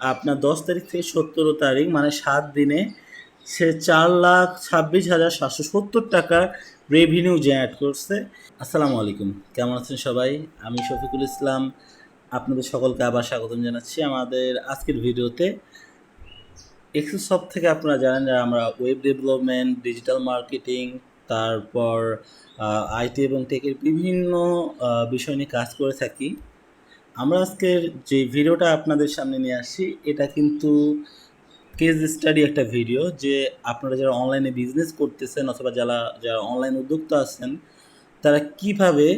আপনার দশ তারিখ থেকে সতেরো তারিখ মানে সাত দিনে সে চার লাখ ছাব্বিশ হাজার সাতশো সত্তর টাকার রেভিনিউ জেনারেট করছে। আসসালামু আলাইকুম। কেমন আছেন সবাই? আমি শফিকুল ইসলাম। আপনাদের সকলকে আবার স্বাগতম জানাচ্ছি আমাদের আজকের ভিডিওতে। এক্সেস সব থেকে আপনারা জানেন যে আমরা ওয়েব ডেভেলপমেন্ট ডিজিটাল মার্কেটিং তারপর আইটি এবং টেকের বিভিন্ন বিষয় নিয়ে কাজ করে থাকি। আমরা আজকের যে ভিডিওটা আপনাদের সামনে নিয়ে আসি এটা কিন্তু কেস স্টাডি একটা ভিডিও যে আপনারা যারা অনলাইনে বিজনেস করতেছেন অথবা যারা যারা অনলাইন উদ্যোক্তা আছেন, তারা কীভাবে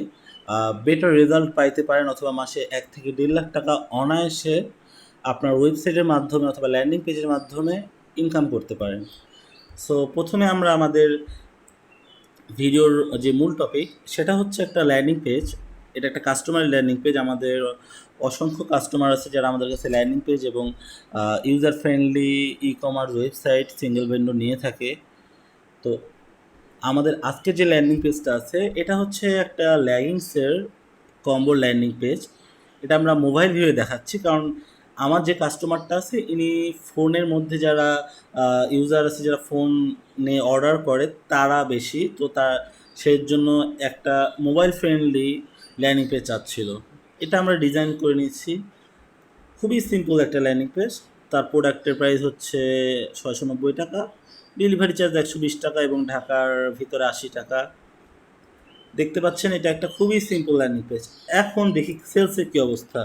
বেটার রেজাল্ট পাইতে পারেন অথবা মাসে এক থেকে দেড় লাখ টাকা অনায়াসে আপনার ওয়েবসাইটের মাধ্যমে অথবা ল্যান্ডিং পেজের মাধ্যমে ইনকাম করতে পারেন। সো প্রথমে আমরা আমাদের ভিডিওর যে মূল টপিক সেটা হচ্ছে একটা ল্যান্ডিং পেজ এটা একটা কাস্টমার ল্যান্ডিং পেজ আমাদের অসংখ্য কাস্টমার আছে যারা আমাদের কাছে ল্যান্ডিং পেজ এবং user friendly e commerce website single vendor নিয়ে থাকে। তো আমাদের আজকের যে ল্যান্ডিং পেজটা আছে, এটা হচ্ছে একটা ল্যাগিংসের কম্বো ল্যান্ডিং পেজ এটা আমরা মোবাইল ভিউয়ে দেখাচ্ছি, কারণ আমার যে কাস্টমারটা আছে, ইনি ফোনের মধ্যে যারা ইউজার আছে যারা ফোন নিয়ে অর্ডার করে, তারা বেশি। তো তার সেই জন্য একটা মোবাইল ফ্রেন্ডলি ল্যান্ডিং পেজ চাচ্ছিল। এটা আমরা ডিজাইন করে নিচ্ছি খুবই সিম্পল একটা ল্যান্ডিং পেজ তার প্রোডাক্টের প্রাইস হচ্ছে ছয়শো নব্বই টাকা। ডেলিভারি চার্জ একশো বিশ টাকা এবং ঢাকার ভিতরে আশি টাকা। দেখতে পাচ্ছেন, এটা একটা খুবই সিম্পল ল্যান্ডিং পেজ এখন দেখি সেলসের কী অবস্থা।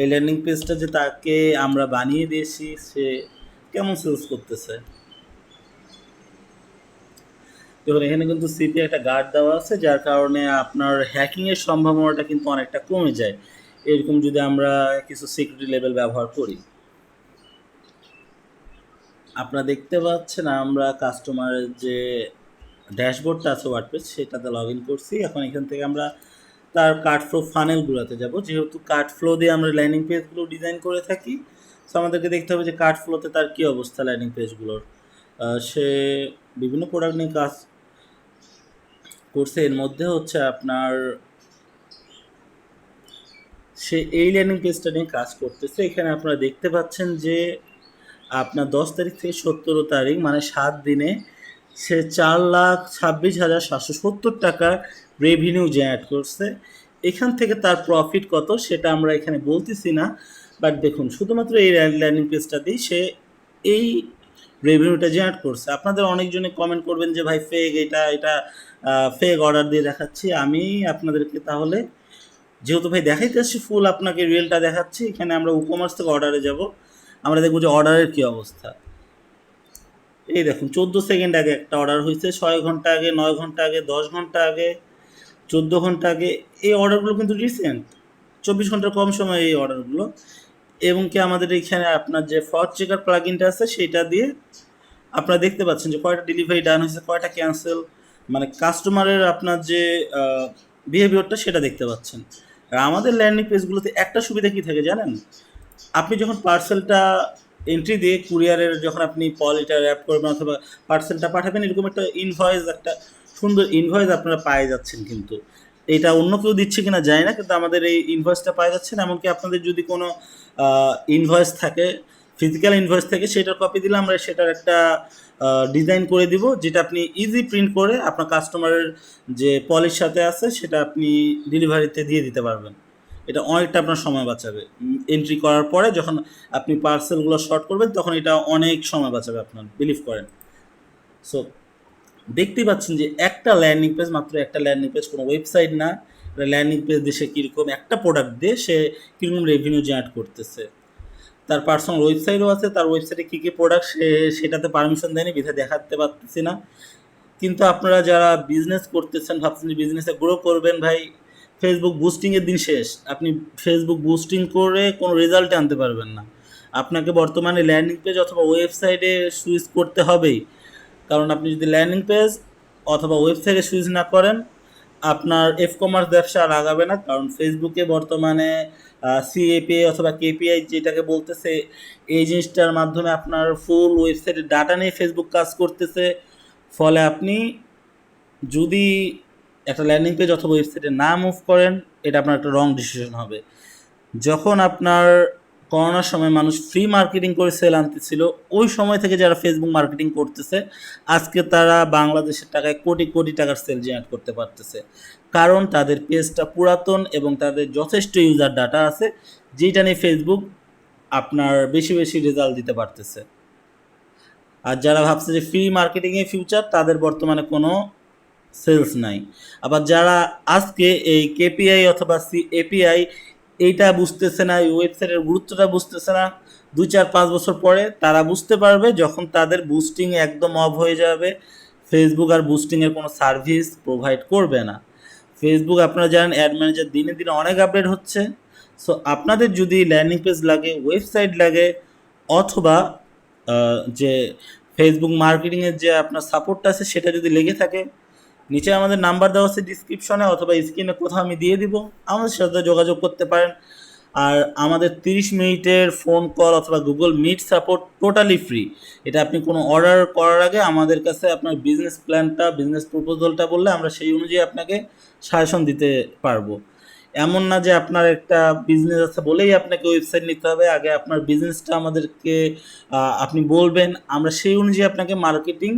এই ল্যান্ডিং পেজটা যে তাকে আমরা বানিয়ে দিয়েছি, সে কেমন সেলস করতেছে? দেখুন, এখানে কিন্তু সিপি একটা গার্ড দেওয়া আছে, যার কারণে আপনার হ্যাকিংয়ের সম্ভাবনাটা কিন্তু অনেকটা কমে যায়। এরকম যদি আমরা কিছু সিকিউরিটি লেভেল ব্যবহার করি। আপনারা দেখতে পাচ্ছেন, আমরা কাস্টমারের যে ড্যাশবোর্ডটা আছে ওয়ার্ডপেজ সেটাতে লগ ইন করছি। এখন এখান থেকে আমরা তার কার্ড ফ্লো ফানেলগুলোতে যাব। যেহেতু কার্ড ফ্লো দিয়ে আমরা ল্যান্ডিং পেজগুলো ডিজাইন করে থাকি সো আমাদেরকে দেখতে হবে যে কার্ড ফ্লোতে তার কী অবস্থা ল্যান্ডিং পেজগুলোর সে বিভিন্ন প্রোডাক্ট নিয়ে কাজ করছে এর মধ্যে হচ্ছে আপনার সে এই ল্যান্ডিং পেজটা নিয়ে কাজ করতেছে। এখানে আপনারা দেখতে পাচ্ছেন যে আপনার দশ তারিখ থেকে সতেরো তারিখ মানে সাত দিনে সে চার লাখ ছাব্বিশ হাজার সাতশো সত্তর টাকার রেভিনিউ জেনারেট করছে। এখান থেকে তার প্রফিট কত সেটা আমরা এখানে বলতেছি না বাট দেখুন, শুধুমাত্র এই ল্যান্ডিং পেজটাতেই সে এই রেভিনিউটা জেনারেট করছে। আপনাদের অনেকজনে কমেন্ট করবেন যে, ভাই ফেক এটা এটা ফেক অর্ডার দিয়ে দেখাচ্ছি। আমি আপনাদেরকে তাহলে, যেহেতু ভাই দেখাইতে আসছি ফুল আপনাকে রিয়েলটা দেখাচ্ছি। এখানে আমরা উকমার্স থেকে অর্ডারে যাব। আমরা দেখব যে অর্ডারের কী অবস্থা। এই দেখুন, চোদ্দ সেকেন্ড আগে একটা অর্ডার হয়েছে। ছয় ঘণ্টা আগে, নয় ঘণ্টা আগে, দশ ঘণ্টা আগে, চোদ্দ ঘণ্টা আগে। এই অর্ডারগুলো কিন্তু রিসেন্ট চব্বিশ ঘণ্টার কম সময় এই অর্ডারগুলো এবং কি আমাদের এখানে আপনার যে ফর্ট চেকার প্লাগিনটা আছে, সেটা দিয়ে আপনারা দেখতে পাচ্ছেন যে কয়টা ডেলিভারি ডান হয়েছে, কয়টা ক্যান্সেল মানে কাস্টমারের আপনার যে বিহেভিয়ারটা সেটা দেখতে পাচ্ছেন। আর আমাদের ল্যান্ডিং পেজগুলোতে একটা সুবিধা কী থাকে জানেন? আপনি যখন পার্সেলটা এন্ট্রি দিয়ে কুরিয়ারের যখন আপনি পলিটা র্যাপ করবেন অথবা পার্সেলটা পাঠাবেন, এরকম একটা ইনভয়েস একটা সুন্দর ইনভয়েস আপনারা পায়ে যাচ্ছেন কিন্তু। এটা অন্য কেউ দিচ্ছে কিনা যায় না, কিন্তু আমাদের এই ইনভয়েসটা পাওয়া যাচ্ছে না। এমনকি আপনাদের যদি কোনো ইনভয়েস থাকে ফিজিক্যাল ইনভয়েস থাকে, সেটার কপি দিলে আমরা সেটার একটা ডিজাইন করে দিব, যেটা আপনি ইজি প্রিন্ট করে আপনার কাস্টমারের যে পলির সাথে আছে, সেটা আপনি ডেলিভারিতে দিয়ে দিতে পারবেন। এটা অনেকটা আপনার সময় বাঁচাবে। এন্ট্রি করার পরে যখন আপনি পার্সেলগুলো শর্ট করবেন, তখন এটা অনেক সময় বাঁচাবে আপনার বিলিভ করেন। সো দেখতেই পাচ্ছেন যে একটা ল্যান্ডিং পেজ মাত্র একটা ল্যান্ডিং পেজ কোনো ওয়েবসাইট না। ল্যান্ডিং পেজ দিয়ে সে কীরকম একটা প্রোডাক্ট দিয়ে সে কীরকম রেভিনিউ জেনারেট করতেছে। তার পার্সোনাল ওয়েবসাইটও আছে, তার ওয়েবসাইটে কী কী প্রোডাক্ট সে সেটাতে পারমিশন দেয়নি বিধা দেখাতে পারতেছি না। কিন্তু আপনারা যারা বিজনেস করতেছেন, ভাবছেন যে বিজনেসে গ্রো করবেন ভাই ফেসবুক বুস্টিংয়ের দিন শেষ। আপনি ফেসবুক বুস্টিং করে কোনো রেজাল্ট আনতে পারবেন না। আপনাকে বর্তমানে ল্যান্ডিং পেজ অথবা ওয়েবসাইটে সুইচ করতে হবেই। কারণ আপনি যদি ল্যান্ডিং পেজ অথবা ওয়েবসাইটে সুইচ না করেন, আপনার এফ কমার্স ব্যবসা আগাবে না। কারণ ফেসবুকে বর্তমানে সিএপিআই অথবা কেপিআই যেটাকে বলতেছে, এই জিনিসটার মাধ্যমে আপনার ফুল ওয়েবসাইটের ডাটা নিয়ে ফেসবুক কাজ করতেছে। ফলে আপনি যদি একটা ল্যান্ডিং পেজ অথবা ওয়েবসাইটে না মুভ করেন, এটা আপনার একটা রং ডিসিশন হবে। যখন আপনার করোনার সময় মানুষ ফ্রি মার্কেটিং করে সেল আনতেছিল। ওই সময় থেকে যারা ফেসবুক মার্কেটিং করতেছে, আজকে তারা বাংলাদেশের টাকায় কোটি কোটি টাকার সেল জেনারেট করতে পারতেছে। কারণ তাদের পেজটা পুরাতন এবং তাদের যথেষ্ট ইউজার ডাটা আছে যেটা নিয়ে ফেসবুক আপনার বেশি বেশি রেজাল্ট দিতে পারতেছে। আর যারা ভাবছে যে ফ্রি মার্কেটিংয়ে ফিউচার তাদের বর্তমানে কোনো সেলস নাই। আবার যারা আজকে এই কেপিআই অথবা সি এপিআই এইটা বুঝতেছে না, এই ওয়েবসাইটের গুরুত্বটা বুঝতেছে না। দুই চার পাঁচ বছর পরে তারা বুঝতে পারবে যখন তাদের বুস্টিং একদম অফ হয়ে যাবে। ফেসবুক আর বুস্টিংয়ের কোনো সার্ভিস প্রোভাইড করবে না। ফেসবুক আপনারা জানেন অ্যাড ম্যানেজার দিনে দিনে অনেক আপডেট হচ্ছে। সো আপনাদের যদি ল্যান্ডিং পেজ লাগে ওয়েবসাইট লাগে, অথবা যে ফেসবুক মার্কেটিংয়ের যে আপনার সাপোর্টটা আছে, সেটা যদি লেগে থাকে নিচে আমাদের নাম্বার দেওয়া আছে ডিসক্রিপশনে অথবা স্ক্রিনে কোথাও আমি দিয়ে দিব। আমাদের সাথে যোগাযোগ করতে পারেন। আর আমাদের তিরিশ মিনিটের ফোন কল অথবা Google Meet support totally free এটা আপনি কোনো অর্ডার করার আগে আমাদের কাছে আপনার বিজনেস প্ল্যানটা বিজনেস প্রপোজালটা বললে আমরা সেই অনুযায়ী আপনাকে সাজেশন দিতে পারব। এমন না যে আপনার একটা বিজনেস আছে বলেই আপনাকে ওয়েবসাইট নিতে হবে। আগে আপনার বিজনেসটা আমাদেরকে আপনি বলবেন। আমরা সেই অনুযায়ী আপনাকে মার্কেটিং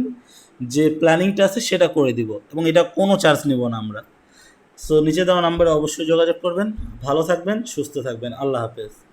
যে প্ল্যানিংটা আছে সেটা করে দিব এবং এটা কোনো চার্জ নিব না আমরা। সো নিচে দেওয়া নাম্বারে অবশ্যই যোগাযোগ করবেন। ভালো থাকবেন, সুস্থ থাকবেন। আল্লাহ হাফেজ।